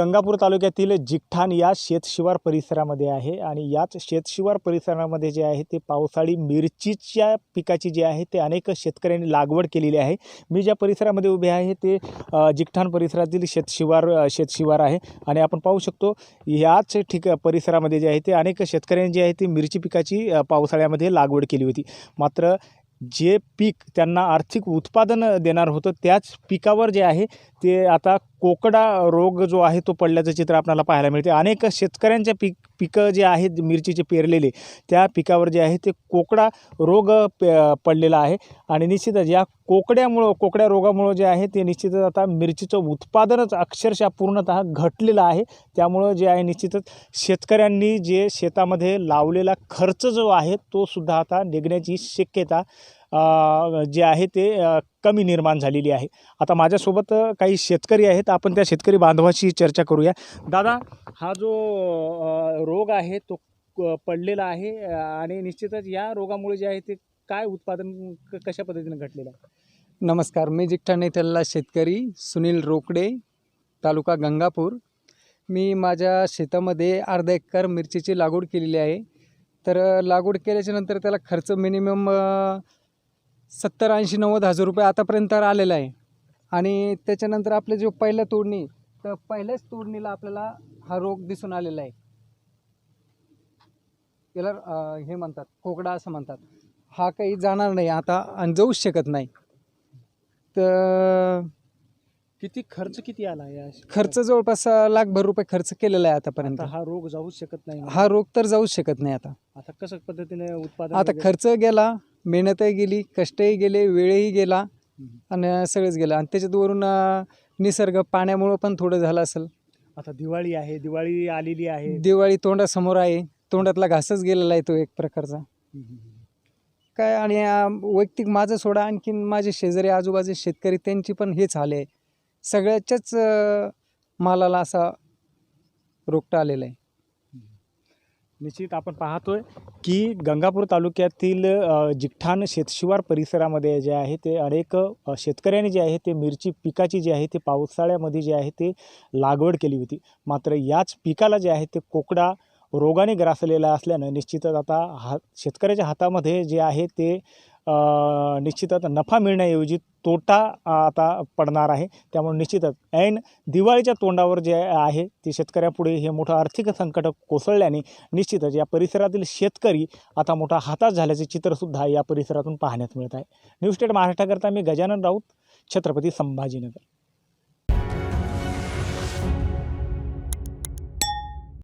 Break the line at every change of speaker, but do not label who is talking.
गंगापूर तालुक्यातील जिगठाण या शेतशिवार परिसरामध्ये आहे आणि याच शेतशिवार परिसरामध्ये जे आहे ते पावसाळी मिरचीच्या पिकाची जी आहे ते अनेक शेतकऱ्यांनी लागवड केलेली आहे. मी ज्या परिसरामध्ये उभे आहे ते अ, परिसरातील शेतशिवार शेतशिवार आहे आणि आपण पाहू शकतो याच ठिक परिसरामध्ये जे आहे ते अनेक शेतकऱ्यांनी जे आहे ते मिरची पिकाची पावसाळ्यामध्ये लागवड केली होती. मात्र जे पीक त्यांना आर्थिक उत्पादन देणार होतं त्याच पिकावर जे आहे ते आता कोकडा रोग जो आहे तो पडल्याचं चित्र आपल्याला पाहायला मिळते. अनेक शेतकऱ्यांच्या पीक पिकं जे आहेत मिरचीचे पेरलेले त्या पिकावर जे आहे ते कोकडा रोग पे पडलेला आहे. आणि निश्चितच या कोकड्यामुळं कोकड्या रोगामुळं जे आहे ते निश्चितच आता मिरचीचं उत्पादनच अक्षरशः पूर्णतः घटलेलं आहे. त्यामुळं जे आहे निश्चितच शेतकऱ्यांनी जे शेतामध्ये लावलेला खर्च जो आहे तो सुद्धा आता निघण्याची शक्यता जे आहे ते कमी निर्माण झालेली आहे. आता माझ्यासोबत काही शेतकरी आहेत. आपण त्या शेतकरी बांधवाशी चर्चा करूया. दादा हा जो रोग आहे तो पडलेला आहे आणि निश्चितच या रोगामुळे जे आहे ते काय उत्पादन क- कशा पद्धतीने घटलेलं आहे?
नमस्कार मी जिठ्ठा येथील शेतकरी सुनील रोकडे तालुका गंगापूर. मी माझ्या शेतामध्ये अर्धा एकर मिरचीची लागवड केलेली आहे. तर अ, लागवड केल्याच्यानंतर त्याला खर्च मिनिमम सत्तर ऐंशी नव्वद हजार रुपये आतापर्यंत आलेला आहे. आणि त्याच्यानंतर आपलं जो पहिलं तोडणी तर पहिल्याच तोडणीला आपल्याला हा रोग दिसून आलेला आहे. याला अ, हे म्हणतात कोकडा असं म्हणतात. हा काही जाणार नाही आता आणि जाऊच शकत नाही. तर
किती खर्च किती आला या
खर्च जवळपास लाखभर रुपये खर्च केलेला आहे आतापर्यंत.
आता हा रोग जाऊच शकत नाही
हा रोग तर जाऊच शकत नाही आता.
आता कसं पद्धतीने उत्पादन
आता
वगैरे-
खर्च गेला मेहनतही गेली कष्टही गेले वेळही गेला
हम्म.
आणि सगळंच गेलं. आणि त्याच्यात वरून अ, निसर्ग पाण्यामुळं पण थोडं झालं असेल.
आता दिवाळी आहे दिवाळी आलेली आहे.
दिवाळी तोंडासमोर आहे. तोंडातला घासच गेलेला आहे तो एक प्रकारचा. काय आणि वैयक्तिक माझं सोडा आणखीन माझे शेजारी आजूबाजू शेतकरी त्यांची पण हेच हाल आहे. सगळ्याच्याच अ, मालाला असा रोगटा आलेला आहे.
निश्चित आपण पाहतोय की गंगापूर तालुक्यातील अ, जिगठाण शेतशिवार परिसरामध्ये जे आहे ते अनेक अ, शेतकऱ्यांनी जे आहे ते मिरची पिकाची जी आहे ते पावसाळ्यामध्ये जे आहे ते लागवड केली होती. मात्र याच पिकाला जे आहे ते कोकडा रोगाने ग्रासलेला असल्यानं निश्चितच आता हा शेतकऱ्याच्या हातामध्ये जे आहे ते निश्चितच नफा मिळण्याऐवजी तोटा आता पडणार आहे. त्यामुळे निश्चितच ऐन दिवाळीच्या तोंडावर जे आहे ते शेतकऱ्यापुढे हे मोठं आर्थिक संकट कोसळल्याने निश्चितच या परिसरातील शेतकरी आता मोठा हाताश झाल्याचे चित्रसुद्धा या परिसरातून पाहण्यात मिळत आहे. न्यूज स्टेट महाराष्ट्राकरता मी गजानन राऊत छत्रपती संभाजीनगर.